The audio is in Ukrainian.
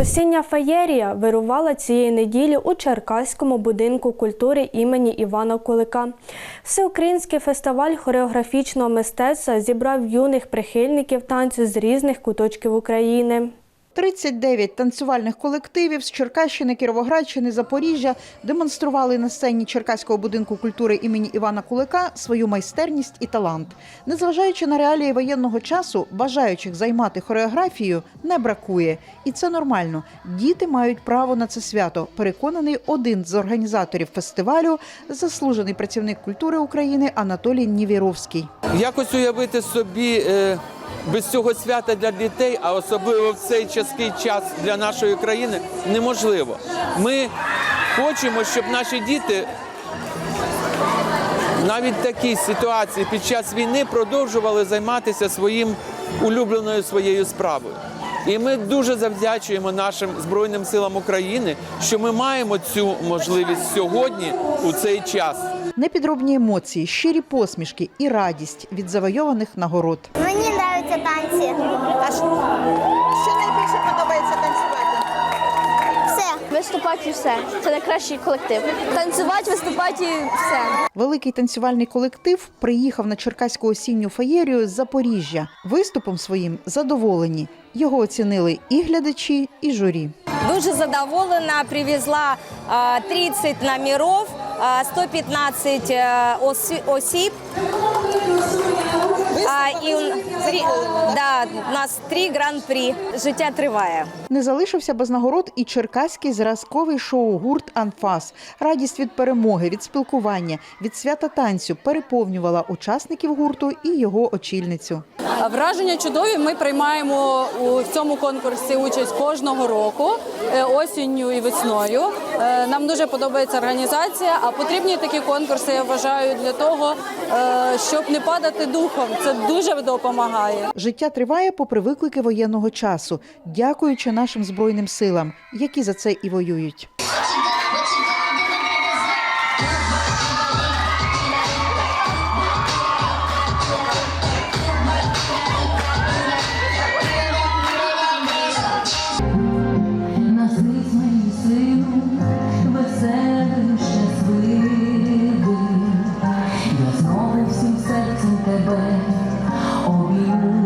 Осіння феєрія вирувала цієї неділі у Черкаському будинку культури імені Івана Кулика. Всеукраїнський фестиваль хореографічного мистецтва зібрав юних прихильників танцю з різних куточків України. 39 танцювальних колективів з Черкащини, Кіровоградщини, Запоріжжя демонстрували на сцені Черкаського будинку культури імені Івана Кулика свою майстерність і талант. Незважаючи на реалії воєнного часу, бажаючих займати хореографією не бракує, і це нормально. Діти мають право на це свято. Переконаний один з організаторів фестивалю, заслужений працівник культури України Анатолій Нівіровський. Якось уявити собі е, без цього свята для дітей, а особливо в цей чаский час для нашої країни, неможливо. Ми хочемо, щоб наші діти навіть в такій ситуації під час війни продовжували займатися своїм улюбленою своєю справою. І ми дуже завдячуємо нашим Збройним силам України, що ми маємо цю можливість сьогодні у цей час. Непідробні емоції, щирі посмішки і радість від завойованих нагород. Мені танці. А що найбільше подобається танцювати? Все. Виступати і все. Це найкращий колектив. Танцювати, виступати і все. Великий танцювальний колектив приїхав на Черкаську осінню феєрію з Запоріжжя. Виступом своїм задоволені. Його оцінили і глядачі, і журі. Дуже задоволена. Привезла а, 30 номеров, а, 115 е, осі- осіб. А, і три, да, нас три гран-прі. Життя триває. Не залишився без нагород і черкаський зразковий шоу-гурт Анфас. Радість від перемоги, від спілкування, від свята танцю переповнювала учасників гурту і його очільницю. Враження чудові. Ми приймаємо у цьому конкурсі участь кожного року е, осінню і весною. Е, Нам дуже подобається організація. А потрібні такі конкурси, я вважаю, для того, е, щоб не падати духом. Це дуже допомагає. Життя триває попри виклики воєнного часу, дякуючи нашим збройним силам, які за це і воюють. breath on you.